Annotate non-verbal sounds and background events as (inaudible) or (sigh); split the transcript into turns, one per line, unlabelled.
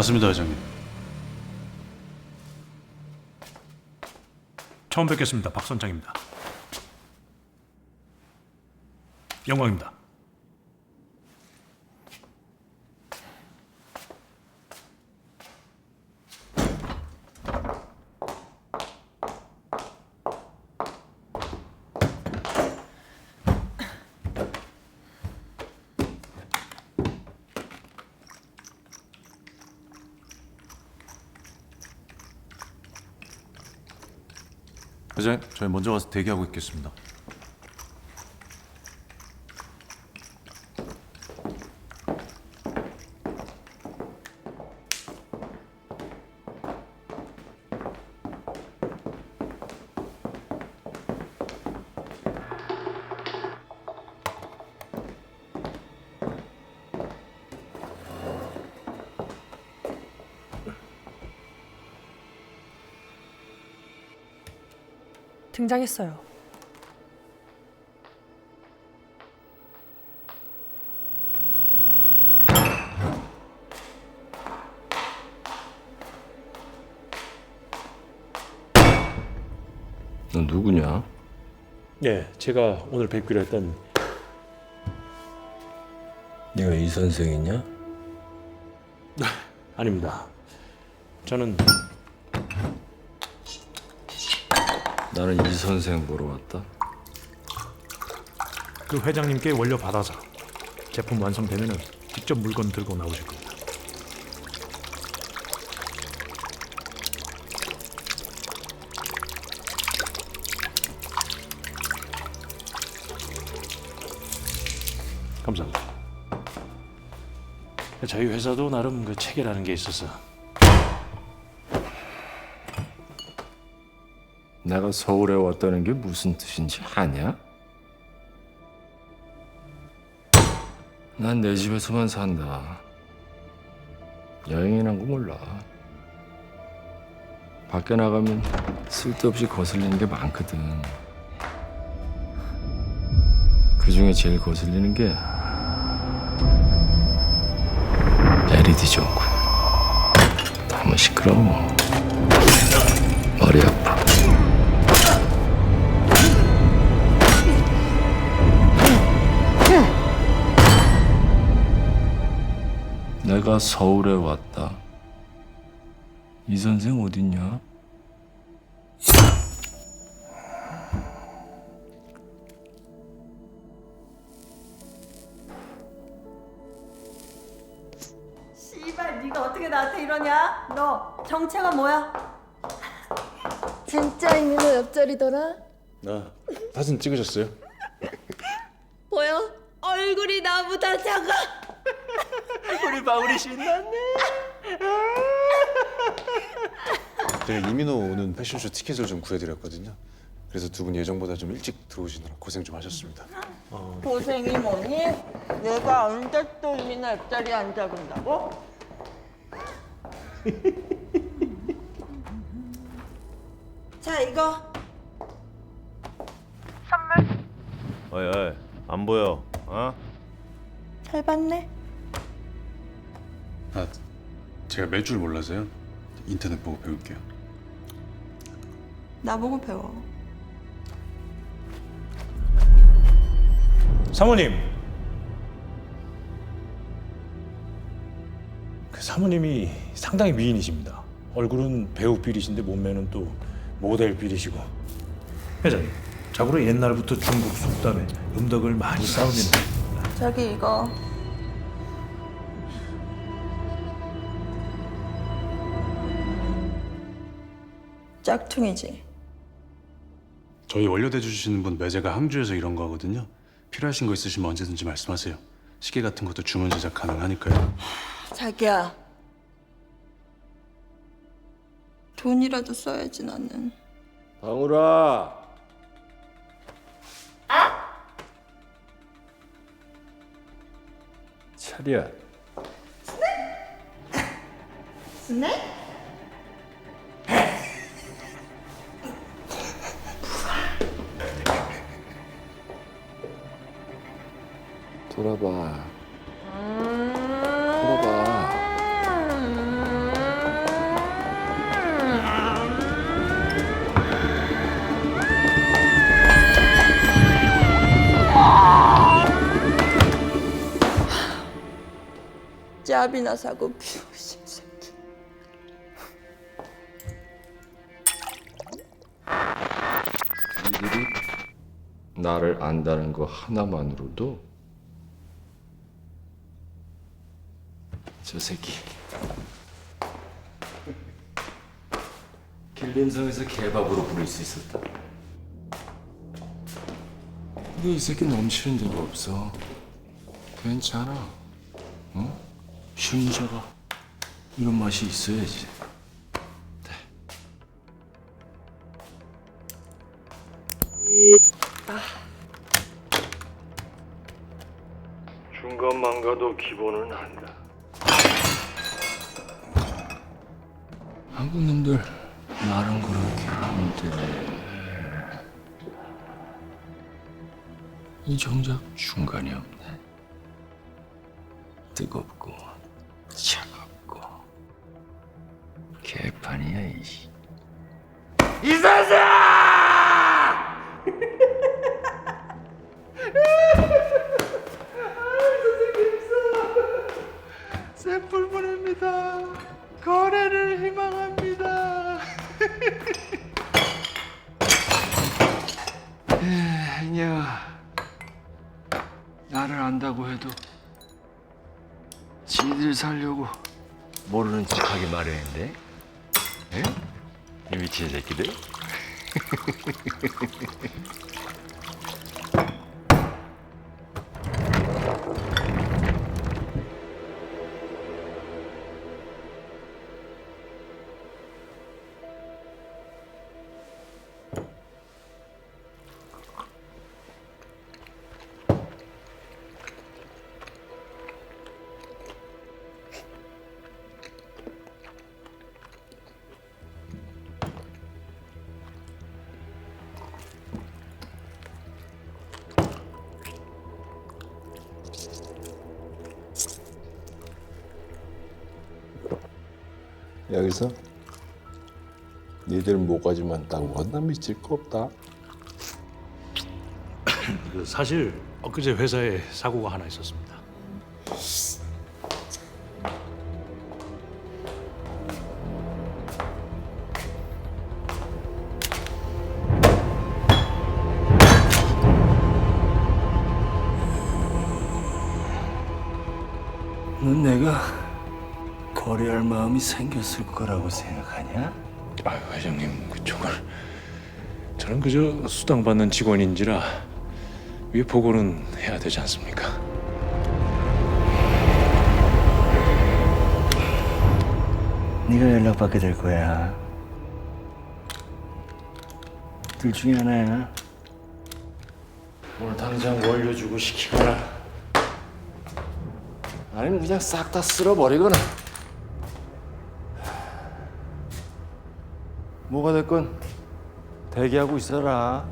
맞습니다, 회장님.
처음 뵙겠습니다. 박 선장입니다. 영광입니다.
회장님, 저희 먼저 가서 대기하고 있겠습니다.
등장했어요.
너 누구냐?
예, 제가 오늘 뵙기로 했던
네가 이 선생이냐? (laughs)
아닙니다. 저는
나는 이 선생 보러 왔다.
그 회장님께 원료 받아서 제품 완성되면은 직접 물건 들고 나오실 겁니다. 감사합니다. 저희 회사도 나름 그 체계라는 게 있어서
내가 서울에 왔다는 게 무슨 뜻인지 아냐? 난 내 집에서만 산다. 여행이란 거 몰라. 밖에 나가면 쓸데없이 거슬리는 게 많거든. 그 중에 제일 거슬리는 게 LED 전구. 너무 시끄러워. 머리 아파. 내가 서울에 왔다. 이 선생 어딨냐?
씨발 네가 어떻게 나한테 이러냐? 너 정체가 뭐야?
진짜 있는 옆자리더라.
아, 사진 찍으셨어요? (laughs)
보여? 얼굴이 나보다 작아.
제가 이민호 오는 패션쇼 티켓을 좀 구해드렸거든요. 그래서 두 분 예정보다 좀 일찍 들어오시느라 고생 좀 하셨습니다.
고생이 뭐니? 내가 언제 또 이민호 옆자리에 앉아본다고? (laughs) 자 이거
어이 어이 안 보여 어?
잘 봤네.
아, 제가 몇줄 몰라서요. 인터넷 보고 배울게요.
나보고 배워.
사모님. 그 사모님이 상당히 미인이십니다. 얼굴은 배우 비리신데 몸매는 또 모델 비리시고. 회장님, 자고로 옛날부터 중국 속담에 음덕을 많이 쌓으면
저기 이거 짝퉁이지.
저희 원료 대 주시는 분 매제가 항주에서 이런 거 하거든요. 필요하신 거 있으시면 언제든지 말씀하세요. 시계 같은 것도 주문 제작 가능하니까요.
자기야. 돈이라도 써야지 나는.
방울아. 차려. 돌아봐. 돌아봐.
짭이나 사고 비우신 새끼.
이들이 나를 안다는 거 하나만으로도 저 새끼 길림성에서 개밥으로 부를 수 있었다. 근데 이 새끼 넘치는 데가 없어. 괜찮아. 어? 심리자가 이런 맛이 있어야지. 중간만 가도 기본은 한다. 한국 놈들 말은 그렇게 하는데 이 정작 중간이 없네. 뜨겁고 차갑고 개판이야 이. 행여 나를 안다고 해도 지들 살려고 모르는 척하게 마련인데, 에? 이 미친 새끼들. (laughs)
여기서 니들 모가지만 따고 나 미칠 거 없다.
그 사실 엊그제 회사에 사고가 하나 있었습니다.
넌 내가 거래할 마음이 생겼을 거라고 생각하냐?
아유 회장님 그쪽을 저는 그저 수당 받는 직원인지라 위에 보고는 해야 되지 않습니까?
네가 연락받게 될 거야. 둘 중에 하나야.
오늘 당장 원료 주고 시키거나
아니면 그냥 싹 다 쓸어버리거나. 뭐가 됐건 대기하고 있어라.